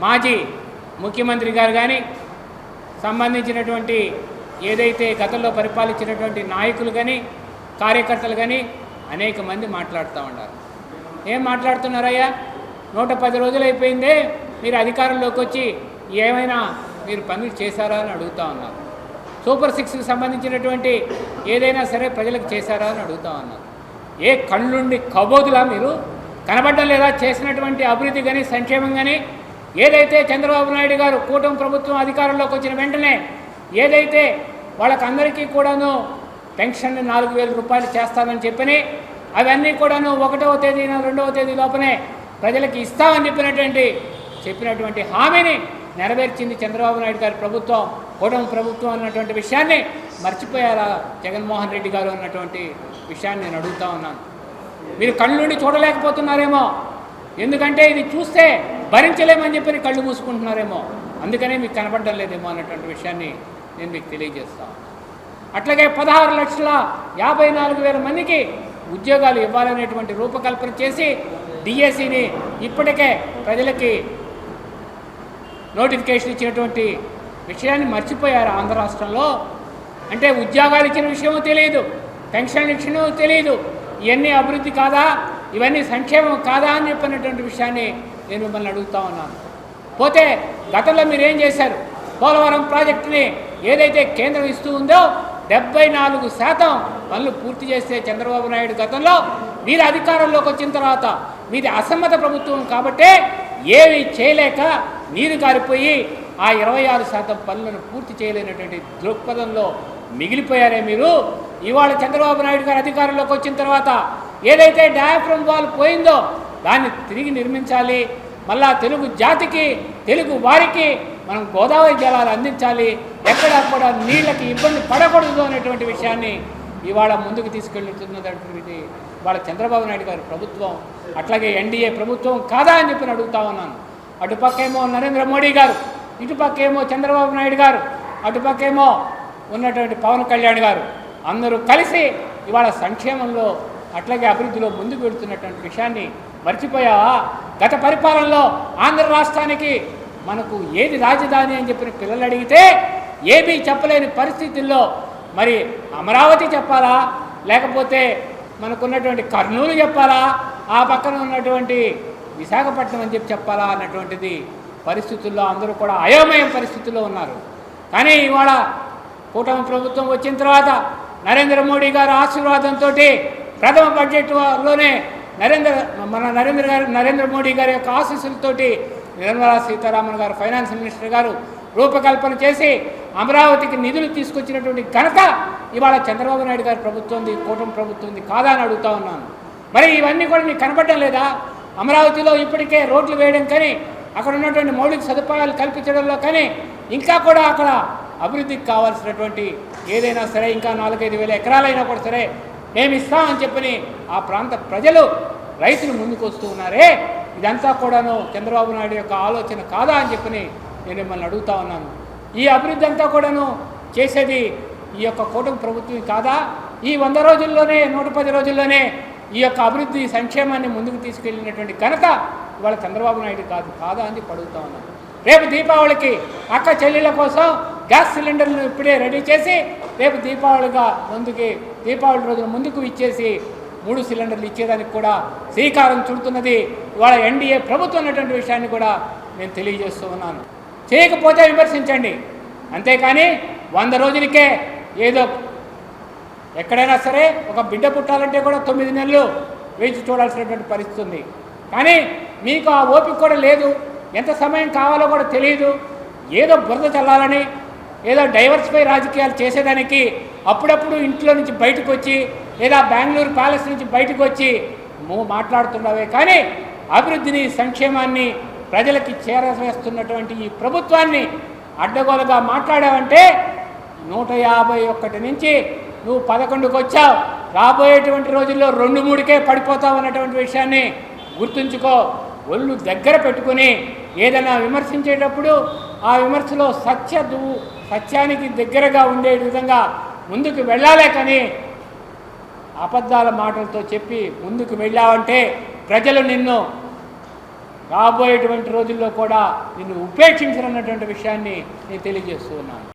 మాజీ ముఖ్యమంత్రి గారు కానీ సంబంధించినటువంటి ఏదైతే గతంలో పరిపాలించినటువంటి నాయకులు కానీ కార్యకర్తలు కానీ అనేక మంది మాట్లాడుతూ ఉన్నారు. ఏం మాట్లాడుతున్నారయ్యా? నూట పది రోజులు అయిపోయిందే మీరు అధికారంలోకి వచ్చి ఏమైనా మీరు పనులు చేశారా అని అడుగుతా ఉన్నారు. సూపర్ సిక్స్కి సంబంధించినటువంటి ఏదైనా సరే ప్రజలకు చేశారా అని అడుగుతా ఉన్నారు. ఏ కళ్ళుండి కబోదులా మీరు? కనబడ్డం లేదా చేసినటువంటి అభివృద్ధి కానీ సంక్షేమం కానీ ఏదైతే చంద్రబాబు నాయుడు గారు కూటమి ప్రభుత్వం అధికారంలోకి వచ్చిన వెంటనే ఏదైతే వాళ్ళకందరికీ కూడాను పెన్షన్ నాలుగు వేల రూపాయలు చేస్తానని చెప్పని అవన్నీ కూడాను ఒకటవ తేదీన రెండవ తేదీ లోపనే ప్రజలకు ఇస్తామని చెప్పినటువంటి చెప్పినటువంటి హామీని నెరవేర్చింది చంద్రబాబు నాయుడు గారి ప్రభుత్వం. కూటమి ప్రభుత్వం అన్నటువంటి విషయాన్ని మర్చిపోయారా జగన్మోహన్ రెడ్డి గారు అన్నటువంటి విషయాన్ని నేను అడుగుతా ఉన్నాను. మీరు కళ్ళు నుండి చూడలేకపోతున్నారేమో. ఎందుకంటే ఇది చూస్తే భరించలేమని చెప్పి కళ్ళు మూసుకుంటున్నారేమో. అందుకనే మీకు కనపడడం లేదేమో అన్నటువంటి విషయాన్ని నేను మీకు తెలియజేస్తాను అట్లాగే పదహారు లక్షల యాభై నాలుగు వేల మందికి ఉద్యోగాలు ఇవ్వాలనేటువంటి రూపకల్పన చేసి డిఎస్సిని ఇప్పటికే ప్రజలకి నోటిఫికేషన్ ఇచ్చినటువంటి విషయాన్ని మర్చిపోయారు ఆంధ్ర రాష్ట్రంలో. అంటే ఉద్యోగాలు ఇచ్చిన విషయమూ తెలియదు పెన్షన్ ఇచ్చినో తెలియదు ఇవన్నీ అభివృద్ధి కాదా ఇవన్నీ సంక్షేమం కాదా అని చెప్పినటువంటి విషయాన్ని నేను మిమ్మల్ని అడుగుతా ఉన్నాను. పోతే గతంలో మీరు ఏం చేశారు? పోలవరం ప్రాజెక్టుని ఏదైతే కేంద్రం ఇస్తూ ఉందో డెబ్బై నాలుగు శాతం పనులు పూర్తి చేస్తే చంద్రబాబు నాయుడు గతంలో మీరు అధికారంలోకి వచ్చిన తర్వాత మీది అసమ్మత ప్రభుత్వం కాబట్టే ఏమీ చేయలేక నీరు కారిపోయి ఆ ఇరవై ఆరు శాతం పనులను పూర్తి చేయలేనటువంటి దృక్పథంలో మిగిలిపోయారే మీరు. ఇవాళ చంద్రబాబు నాయుడు గారు అధికారంలోకి వచ్చిన తర్వాత ఏదైతే డయాఫ్రమ్ వాల్ పోయిందో దాన్ని తిరిగి నిర్మించాలి. మళ్ళా తెలుగు జాతికి తెలుగు వారికి మనం గోదావరి జలాలు అందించాలి. ఎక్కడక్కడ కూడా నీళ్ళకి ఇబ్బంది పడకూడదు అనేటువంటి విషయాన్ని ఇవాళ ముందుకు తీసుకెళ్తున్నటువంటి వాళ్ళ చంద్రబాబు నాయుడు గారి ప్రభుత్వం. అట్లాగే ఎన్డీఏ ప్రభుత్వం కాదా అని చెప్పి అడుగుతా ఉన్నాను. అటుపక్కేమో నరేంద్ర మోడీ గారు ఇటుపక్కేమో చంద్రబాబు నాయుడు గారు అటుపక్కేమో ఉన్నటువంటి పవన్ కళ్యాణ్ గారు అందరూ కలిసి ఇవాళ సంక్షేమంలో అట్లాగే అభివృద్ధిలో ముందుకు వెళుతున్నటువంటి విషయాన్ని మర్చిపోయావా? గత పరిపాలనలో ఆంధ్ర రాష్ట్రానికి మనకు ఏది రాజధాని అని చెప్పిన పిల్లలు అడిగితే ఏమీ చెప్పలేని పరిస్థితుల్లో మరి అమరావతి చెప్పాలా? లేకపోతే మనకున్నటువంటి కర్నూలు చెప్పాలా? ఆ పక్కన ఉన్నటువంటి విశాఖపట్నం అని చెప్పి చెప్పాలా అన్నటువంటిది పరిస్థితుల్లో అందరూ కూడా అయోమయం పరిస్థితుల్లో ఉన్నారు. కానీ ఇవాళ కూటమి ప్రభుత్వం వచ్చిన తర్వాత నరేంద్ర మోడీ గారి ఆశీర్వాదంతో ప్రథమ బడ్జెట్లోనే నరేంద్ర మన నరేంద్ర గారు నరేంద్ర మోడీ గారి యొక్క ఆశీస్సులతోటి నిర్మలా సీతారామన్ గారు ఫైనాన్స్ మినిస్టర్ గారు రూపకల్పన చేసి అమరావతికి నిధులు తీసుకొచ్చినటువంటి ఘనత ఇవాళ చంద్రబాబు నాయుడు గారి ప్రభుత్వంది కూటమి ప్రభుత్వంది కాదా అని అడుగుతా ఉన్నాను. మరి ఇవన్నీ కూడా మీకు కనపడడం లేదా? అమరావతిలో ఇప్పటికే రోడ్లు వేయడం కానీ అక్కడ ఉన్నటువంటి మౌలిక సదుపాయాలు కల్పించడంలో కానీ ఇంకా కూడా అక్కడ అభివృద్ధికి కావాల్సినటువంటి ఏదైనా సరే ఇంకా నాలుగైదు వేల ఎకరాలైనా కూడా సరే మేము ఇస్తామని చెప్పని ఆ ప్రాంత ప్రజలు రైతులు ముందుకు వస్తూ ఉన్నారే ఇదంతా కూడాను చంద్రబాబు నాయుడు యొక్క ఆలోచన కాదా అని చెప్పని నేను మిమ్మల్ని అడుగుతా ఉన్నాను. ఈ అభివృద్ధి అంతా కూడాను చేసేది ఈ యొక్క కూటమి ప్రభుత్వం కాదా? ఈ వంద రోజుల్లోనే నూట పది రోజుల్లోనే ఈ యొక్క అభివృద్ధి సంక్షేమాన్ని ముందుకు తీసుకెళ్ళినటువంటి ఘనత ఇవాళ చంద్రబాబు నాయుడు కాదు కాదా అని పడుగుతా ఉన్నాను. రేపు దీపావళికి అక్క చెల్లెళ్ళ కోసం గ్యాస్ సిలిండర్లు ఇప్పుడే రెడీ చేసి రేపు దీపావళిగా ముందుకి దీపావళి రోజున ముందుకు ఇచ్చేసి మూడు సిలిండర్లు ఇచ్చేదానికి కూడా శ్రీకారం చుడుతున్నది. ఇవాళ ఎన్డీఏ ప్రభుత్వం అన్నటువంటి విషయాన్ని కూడా నేను తెలియజేస్తూ ఉన్నాను. చేయకపోతే విమర్శించండి. అంతేకాని వంద రోజులకే ఏదో ఎక్కడైనా సరే ఒక బిడ్డ పుట్టాలంటే కూడా తొమ్మిది నెలలు వేచి చూడాల్సినటువంటి పరిస్థితి ఉంది. కానీ మీకు ఆ ఓపిక కూడా లేదు. ఎంత సమయం కావాలో కూడా తెలియదు. ఏదో బురద చల్లాలని ఏదో డైవర్సిఫై రాజకీయాలు చేసేదానికి అప్పుడప్పుడు ఇంట్లో నుంచి బయటకు వచ్చి లేదా బెంగళూరు ప్యాలెస్ నుంచి బయటకు వచ్చి నువ్వు మాట్లాడుతున్నావే. కానీ అభివృద్ధిని సంక్షేమాన్ని ప్రజలకి చేరవేస్తున్నటువంటి ఈ ప్రభుత్వాన్ని అడ్డగోలుగా మాట్లాడావంటే నూట యాభై ఒక్కటి నుంచి నువ్వు పదకొండుకు వచ్చావు. రాబోయేటువంటి రోజుల్లో రెండు మూడుకే పడిపోతావు అన్నటువంటి విషయాన్ని గుర్తుంచుకో. ఒళ్ళు దగ్గర పెట్టుకుని ఏదైనా విమర్శించేటప్పుడు ఆ విమర్శలో సత్య సత్యానికి దగ్గరగా ఉండే విధంగా ముందుకు వెళ్ళాలే కానీ అబద్ధాల మాటలతో చెప్పి ముందుకు వెళ్ళావంటే ప్రజలు నిన్ను రాబోయేటువంటి రోజుల్లో కూడా నిన్ను ఉపేక్షించరన్నటువంటి విషయాన్ని నేను తెలియజేస్తూ ఉన్నాను.